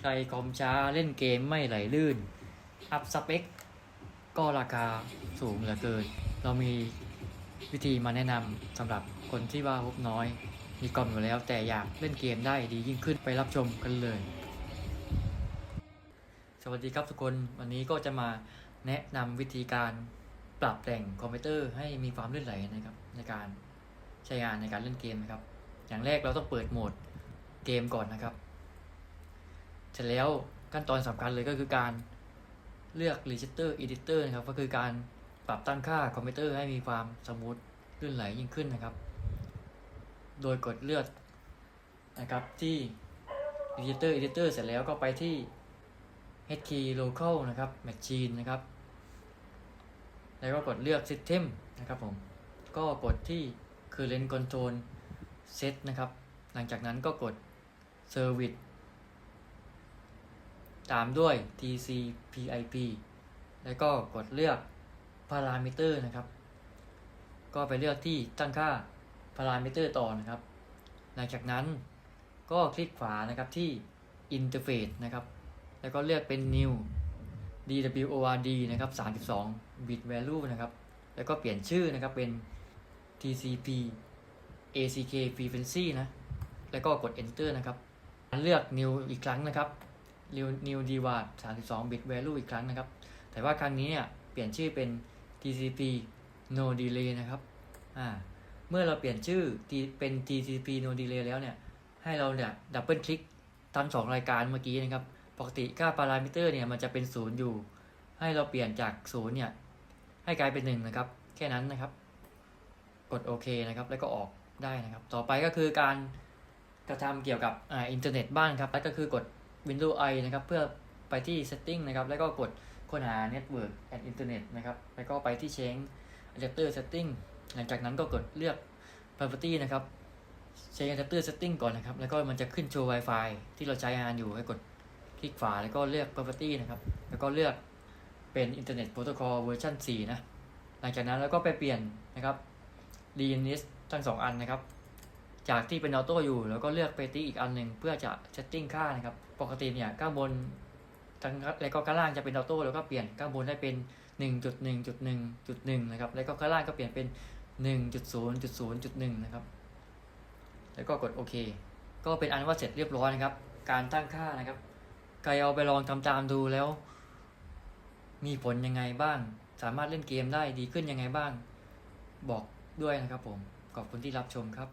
ใครคอมช้าเล่นเกมไม่ไหลลื่น อัพสเปค ก็ราคาสูงเหลือเกิน เรามีวิธีมาแนะนำสำหรับคนที่ว่าฮุบน้อย มีกล่อมอยู่แล้วแต่อยากเล่นเกมได้ดียิ่งขึ้นไปรับชมกันเลย สวัสดีครับทุกคนวันนี้ก็จะมาแนะนำวิธีการปรับแต่งคอมพิวเตอร์ให้มีความลื่นไหลนะครับในการใช้งานในการเล่นเกมนะครับ อย่างแรกเราต้องเปิดโหมดเกมก่อนนะครับ ร็จแล้วขั้นตอนสำคัญเลยก็คือการเลือก Register Editor นะครับ ก็คือการปรับตั้งค่าคอมพิวเตอร์ให้มีความสมูทลื่นไหลยิ่งขึ้นนะครับ โดยกดเลือกนะครับที่ Register Editor เสร็จแล้วก็ไปที่ HKey Local นะครับ Machine นะครับ แล้วก็กดเลือก System นะครับผม ก็กดที่ Current Control Set นะครับ หลังจากนั้นก็กด Service ตามด้วย TCP/IP แล้วก็กดเลือก Parameter นะครับ ก็ไปเลือกที่ตั้งค่า Parameter ต่อนะครับ หลังจากนั้นก็คลิกขวานะครับที่ Interface นะครับ แล้วก็เลือกเป็น New DWORD นะครับ 32 bit value นะครับ แล้วก็เปลี่ยนชื่อนะครับเป็น TCP ACK frequency นะ แล้วก็กด enter นะครับ เลือก new อีกครั้งนะครับ new new dward 32 bit value อีกครั้งนะครับ แต่ว่าครั้งนี้เนี่ย เปลี่ยนชื่อเป็น TCP no delay นะครับอ่าเมื่อเราเปลี่ยนชื่อเป็น TCP no delay แล้วเนี่ย ให้เราเนี่ยดับเบิลคลิกทั้งสองรายการเมื่อกี้นะครับ ปกติค่าพารามิเตอร์เนี่ย มันจะเป็นศูนย์อยู่ ให้เราเปลี่ยนจากศูนย์เนี่ย ให้กลายเป็นหนึ่งนะครับ แค่นั้นนะครับ กดโอเคนะครับ แล้วก็ออกได้นะครับ ต่อไปก็คือการกระทำเกี่ยวกับอ่าอินเทอร์เน็ตบ้านครับ แล้วก็คือกด Windows I นะครับ เพื่อไปที่ Setting นะครับ แล้วก็กดค้นหา Network and Internet นะครับ แล้วก็ไปที่ Change Adapter Setting หลังจากนั้นก็กดเลือก Property นะครับ Change Adapter Setting ก่อนนะครับ แล้วก็มันจะขึ้นโชว์ Wi-Fi ที่เราใช้งานอยู่ให้กดคลิกขวาแล้วก็เลือก Property นะครับ แล้วก็เลือกเป็น Internet Protocol เวอร์ชัน4นะ หลังจากนั้นแล้วก็ไปเปลี่ยนนะครับ DNS ทั้งสองอันนะครับ จากที่เป็นออโต้อยู่ แล้วก็เลือกไปที่อีกอันหนึ่งเพื่อจะเซตติ้งค่านะครับ ปกติเนี่ยข้างบนทั้งแล้วก็ข้างล่างจะเป็นออโต้แล้วก็เปลี่ยนข้างบนได้เป็น 1.1.1.1นะครับแล้วก็ข้างล่างก็เปลี่ยนเป็น 1.0.0.1นะครับแล้วก็กดโอเค ก็เป็นอันว่าเสร็จเรียบร้อยนะครับ การตั้งค่านะครับใครเอาไปลองทำตามดูแล้ว มีผลยังไงบ้าง สามารถเล่นเกมได้ดีขึ้นยังไงบ้าง บอกด้วยนะครับผม ขอบคุณที่รับชมครับ